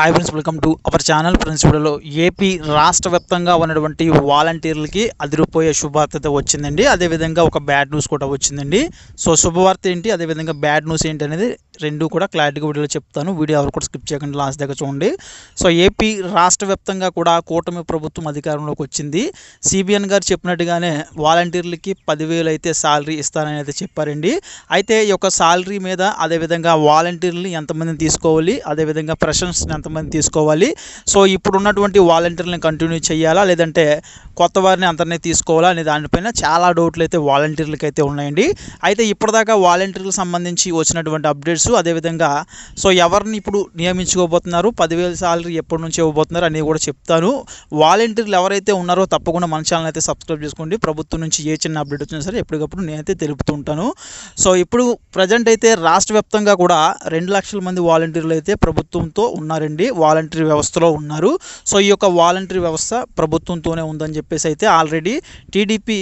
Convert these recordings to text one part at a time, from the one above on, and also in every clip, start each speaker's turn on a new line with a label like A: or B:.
A: Hi friends welcome to our channel friends వీడియోలో AP రాష్ట్ర వ్యాప్తంగా ఉన్నటువంటి వాలంటీర్లకి అదిరిపోయే శుభవార్త వచ్చిందండి. అదేవిధంగా ఒక బ్యాడ్ న్యూస్ కూడా వచ్చిందండి. సో శుభవార్త ఏంటి? అదేవిధంగా బ్యాడ్ న్యూస్ ఏంటి అనేది రెండు కూడా క్లారిటీగా వీడియోలో చెప్తాను. వీడియో ఎవరు కూడా స్కిప్ చేయకుండా లాస్ట్ దగ్గర చూడండి. సో ఏపీ రాష్ట్ర వ్యాప్తంగా కూడా కూటమి ప్రభుత్వం అధికారంలోకి వచ్చింది. సిబిఎన్ గారు చెప్పినట్టుగానే వాలంటీర్లకి పదివేలు అయితే శాలరీ ఇస్తారని అయితే చెప్పారండి. అయితే ఈ యొక్క శాలరీ మీద అదేవిధంగా వాలంటీర్లు ఎంతమందిని తీసుకోవాలి అదేవిధంగా ప్రశంసని ఎంతమంది తీసుకోవాలి. సో ఇప్పుడు ఉన్నటువంటి వాలంటీర్లను కంటిన్యూ చేయాలా లేదంటే కొత్త వారిని అందరినీ తీసుకోవాలా అనే దానిపైన చాలా డౌట్లు అయితే వాలంటీర్లకి అయితే ఉన్నాయండి. అయితే ఇప్పటిదాకా వాలంటీర్లకు సంబంధించి వచ్చినటువంటి అప్డేట్స్ అదేవిధంగా సో ఎవరిని ఇప్పుడు నియమించుకోబోతున్నారు పదివేల సాలరీ ఎప్పటి నుంచి ఇవ్వబోతున్నారు అనేది కూడా చెప్తాను. వాలంటీర్లు ఎవరైతే ఉన్నారో తప్పకుండా మన ఛానల్ అయితే సబ్స్క్రైబ్ చేసుకోండి. ప్రభుత్వం నుంచి ఏ చిన్న అప్డేట్ వచ్చినా సరే ఎప్పటికప్పుడు నేనైతే తెలుపుతుంటాను సో ఇప్పుడు ప్రజెంట్ అయితే రాష్ట్ర వ్యాప్తంగా కూడా రెండు లక్షల మంది వాలంటీర్లు అయితే ప్రభుత్వంతో ఉన్నారండి. వాలంటీర్ వ్యవస్థలో ఉన్నారు. సో ఈ యొక్క వాలంటీర్ వ్యవస్థ ప్రభుత్వంతోనే ఉందని చెప్పేసి అయితే ఆల్రెడీ టీడీపీ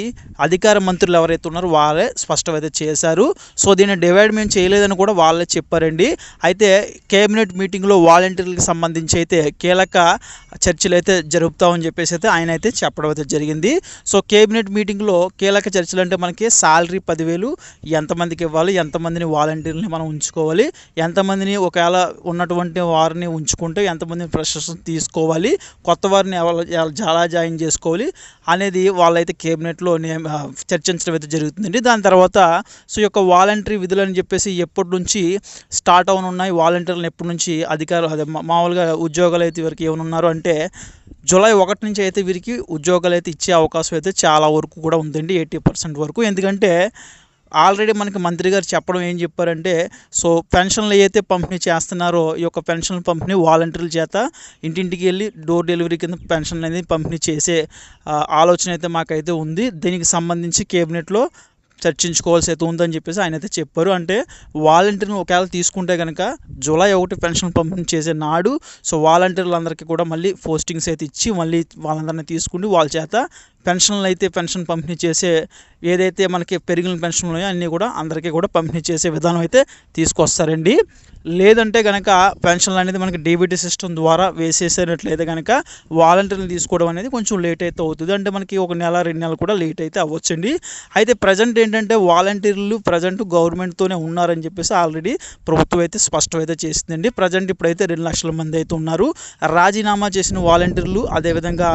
A: అధికార మంత్రులు ఎవరైతే ఉన్నారో వాళ్ళే స్పష్టమైతే చేశారు. సో దీన్ని డివైడ్ మేము చేయలేదని కూడా వాళ్ళే చెప్పారండి. అయితే కేబినెట్ మీటింగ్లో వాలంటీర్లకు సంబంధించి అయితే కీలక చర్చలు అయితే జరుపుతామని చెప్పేసి అయితే ఆయన అయితే చెప్పడం అయితే జరిగింది. సో కేబినెట్ మీటింగ్లో కీలక చర్చలు అంటే మనకి శాలరీ పదివేలు ఎంతమందికి ఇవ్వాలి ఎంతమందిని వాలంటీర్ని మనం ఉంచుకోవాలి ఎంతమందిని ఒకవేళ ఉన్నటువంటి వారిని ఉంచుకుంటే ఎంతమందిని ఫ్రెషర్స్ తీసుకోవాలి కొత్త వారిని ఎవరు- ఎలా చాలా జాయిన్ చేసుకోవాలి అనేది వాళ్ళైతే కేబినెట్లో నియమ- చర్చించడం అయితే జరుగుతుందండి. దాని తర్వాత సో యొక్క వాలంటరీ విధులు అని చెప్పేసి ఎప్పటి నుంచి స్టార్ట్ అవనున్నాయి. వాలంటీర్లను ఎప్పటి నుంచి అధికారులు అదే మామూలుగా ఉద్యోగాలు అయితే వీరికి ఏమనున్నారు అంటే జూలై ఒకటి నుంచి అయితే వీరికి ఉద్యోగాలు అయితే ఇచ్చే అవకాశం అయితే చాలా వరకు కూడా ఉందండి ఎయిటీ పర్సెంట్ వరకు. ఎందుకంటే ఆల్రెడీ మనకి మంత్రి గారు చెప్పడం ఏం చెప్పారంటే సో పెన్షన్లు ఏవైతే పంపిణీ చేస్తున్నారో ఈ యొక్క పెన్షన్ పంపిణీ వాలంటీర్ల చేత ఇంటింటికి వెళ్ళి డోర్ డెలివరీ కింద పెన్షన్ అనేది పంపిణీ చేసే ఆలోచన అయితే మాకైతే ఉంది. దీనికి సంబంధించి కేబినెట్లో చర్చించుకోవాల్సి అయితే ఉందని చెప్పేసి ఆయన అయితే చెప్పారు. అంటే వాలంటీర్ని ఒకవేళ తీసుకుంటే కనుక జూలై ఒకటి పెన్షన్ పంపిణీ చేసే నాడు సో వాలంటీర్లందరికీ కూడా మళ్ళీ పోస్టింగ్స్ అయితే ఇచ్చి మళ్ళీ వాళ్ళందరినీ తీసుకుని వాళ్ళ చేత పెన్షన్లు అయితే పెన్షన్ పంపిణీ చేసే ఏదైతే మనకి పెరిగిన పెన్షన్లు ఉన్నాయో అన్నీ కూడా అందరికీ కూడా పంపిణీ చేసే విధానం అయితే తీసుకొస్తారండి. లేదంటే కనుక పెన్షన్లు అనేది మనకి డీబీటీ సిస్టమ్ ద్వారా వేసేసినట్లయితే కనుక వాలంటీర్లు తీసుకోవడం అనేది కొంచెం లేట్ అయితే అవుతుంది. అంటే మనకి ఒక నెల రెండు నెలలు కూడా లేట్ అయితే అవ్వచ్చండి. అయితే ప్రజెంట్ ఏంటంటే వాలంటీర్లు ప్రజెంట్ గవర్నమెంట్తోనే ఉన్నారని చెప్పేసి ఆల్రెడీ ప్రభుత్వం అయితే స్పష్టం అయితే చేసిందండి. ప్రజెంట్ ఇప్పుడైతే రెండు లక్షల మంది అయితే ఉన్నారు. రాజీనామా చేసిన వాలంటీర్లు అదేవిధంగా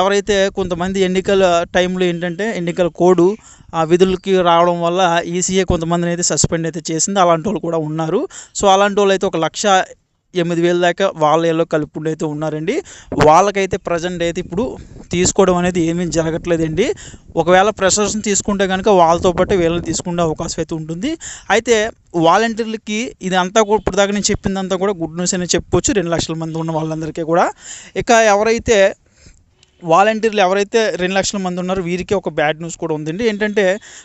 A: ఎవరైతే కొంతమంది ఎన్నికల టైంలో ఏంటంటే ఎన్నికల కోడ్ ఆ విధులకి రావడం వల్ల ఈసీఏ కొంతమందిని అయితే సస్పెండ్ అయితే చేసింది. అలాంటి వాళ్ళు కూడా ఉన్నారు. సో అలాంటి వాళ్ళు అయితే ఒక లక్ష ఎనిమిది వేల దాకా వాళ్ళలో కలుపుకుంటూ అయితే ఉన్నారండి. వాళ్ళకైతే ప్రజెంట్ అయితే ఇప్పుడు తీసుకోవడం అనేది ఏమీ జరగట్లేదండి. ఒకవేళ ప్రెషర్స్ని తీసుకుంటే కనుక వాళ్ళతో పాటు వీళ్ళని తీసుకునే అవకాశం అయితే ఉంటుంది. అయితే వాలంటీర్లకి ఇది అంతా కూడా ఇప్పుడు దాకా నేను చెప్పిందంతా కూడా గుడ్ న్యూస్ అనే చెప్పుకోవచ్చు. రెండు లక్షల మంది ఉన్న వాళ్ళందరికీ కూడా. ఇక ఎవరైతే వాలంటీర్లు ఎవరైతే రెండు లక్షల మంది ఉన్నారో వీరికి ఒక బ్యాడ్ న్యూస్ కూడా ఉందండి. ఏంటంటే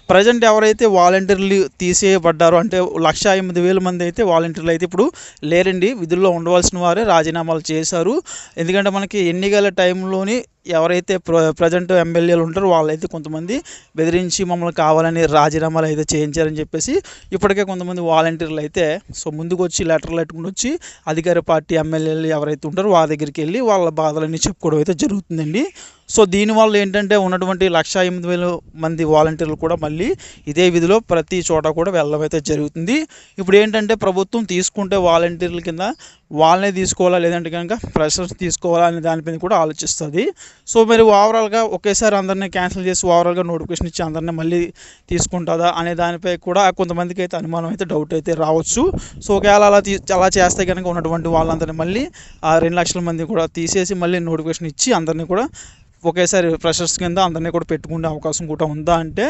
A: ప్రజెంట్ ఎవరైతే వాలంటీర్లు తీసేయబడ్డారో అంటే లక్ష ఎనిమిది వేల మంది అయితే వాలంటీర్లు అయితే ఇప్పుడు లేరండి. విధుల్లో ఉండవలసిన వారే రాజీనామాలు చేశారు. ఎందుకంటే మనకి ఎన్నికల టైంలోని ఎవరైతే ప్ర ప్రజెంట్ ఎమ్మెల్యేలు ఉంటారో వాళ్ళైతే కొంతమంది బెదిరించి మమ్మల్ని కావాలని రాజీనామాలు అయితే చేయించారని చెప్పేసి ఇప్పటికే కొంతమంది వాలంటీర్లు అయితే సో ముందుకు వచ్చి లెటర్లు పెట్టుకుని వచ్చి అధికార పార్టీ ఎమ్మెల్యేలు ఎవరైతే ఉంటారో వాళ్ళ దగ్గరికి వెళ్ళి వాళ్ళ బాధలన్నీ చెప్పుకోవడం అయితే జరుగుతుందండి. సో దీనివల్ల ఏంటంటే ఉన్నటువంటి లక్ష ఎనిమిది వేల మంది వాలంటీర్లు కూడా మళ్ళీ ఇదే విధిలో ప్రతి చోట కూడా వెళ్ళడం అయితే జరుగుతుంది. ఇప్పుడు ఏంటంటే ప్రభుత్వం తీసుకుంటే వాలంటీర్ల కింద వాళ్ళనే తీసుకోవాలా లేదంటే కనుక ప్రెషర్స్ తీసుకోవాలా అనే దానిపైన కూడా ఆలోచిస్తుంది. సో మరి ఓవరాల్గా ఒకేసారి అందరినీ క్యాన్సిల్ చేసి ఓవరాల్గా నోటిఫికేషన్ ఇచ్చి అందరినీ మళ్ళీ తీసుకుంటుందా అనే దానిపై కూడా కొంతమందికి అయితే అనుమానం అయితే డౌట్ అయితే రావచ్చు. సో ఒకవేళ అలా తీ అలా చేస్తే కనుక ఉన్నటువంటి వాళ్ళందరినీ మళ్ళీ ఆ రెండు లక్షల మంది కూడా తీసేసి మళ్ళీ నోటిఫికేషన్ ఇచ్చి అందరినీ కూడా ఒకేసారి ఫ్రెషర్స్ కింద అందరినీ కూడా పెట్టుకునే అవకాశం కూడా ఉందా అంటే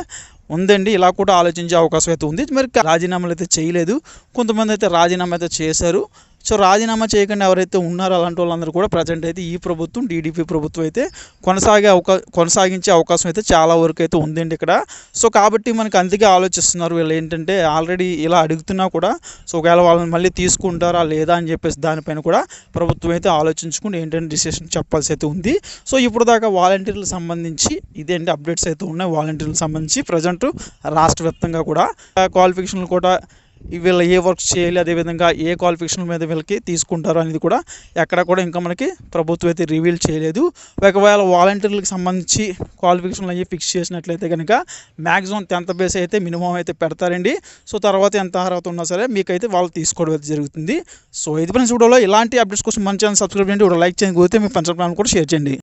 A: ఉందండి. ఇలా కూడా ఆలోచించే అవకాశం అయితే ఉంది. మరి రాజీనామాలు అయితే చేయలేదు. కొంతమంది అయితే రాజీనామా అయితే చేశారు. సో రాజీనామా చేయకుండా ఎవరైతే ఉన్నారో అలాంటి వాళ్ళందరూ కూడా ప్రజెంట్ అయితే ఈ ప్రభుత్వం టీడీపీ ప్రభుత్వం అయితే కొనసాగే అవకా కొనసాగించే అవకాశం అయితే చాలా వరకు అయితే ఉందండి ఇక్కడ. సో కాబట్టి మనకి అందుకే ఆలోచిస్తున్నారు వీళ్ళు ఏంటంటే ఆల్రెడీ ఇలా అడుగుతున్నా కూడా సో ఒకవేళ వాళ్ళని మళ్ళీ తీసుకుంటారా లేదా అని చెప్పేసి దానిపైన కూడా ప్రభుత్వం అయితే ఆలోచించుకుని ఏంటంటే డిసిషన్ చెప్పాల్సి అయితే ఉంది. సో ఇప్పుడు దాకా వాలంటీర్లకు సంబంధించి ఇదేంటి అప్డేట్స్ అయితే ఉన్నాయి. వాలంటీర్లకు సంబంధించి ప్రజెంట్ రాష్ట్ర వ్యాప్తంగా కూడా క్వాలిఫికేషన్లు కూడా వీళ్ళు ఏ వర్క్ చేయాలి అదేవిధంగా ఏ క్వాలిఫికేషన్ మీద వీళ్ళకి తీసుకుంటారు అనేది కూడా ఎక్కడ కూడా ఇంకా మనకి ప్రభుత్వం అయితే రివీల్ చేయలేదు. ఒకవేళ వాలంటీర్లకు సంబంధించి క్వాలిఫికేషన్లు అవి ఫిక్స్ చేసినట్లయితే కనుక మ్యాక్సిమం టెన్త్ బేస్ అయితే మినిమం అయితే పెడతారండి. సో తర్వాత ఎంత అర్హత ఉన్నా సరే మీకైతే వాళ్ళు తీసుకోవడం అయితే జరుగుతుంది. సో ఇది ఫ్రెండ్స్ వీడియోలో ఇలాంటి అప్డేట్స్ కోసం మన ఛానల్ సబ్స్క్రైబ్ చేయండి. వీడియో లైక్ చేయండి. కుదిరితే మీ పంచడం కూడా షేర్ చేయండి.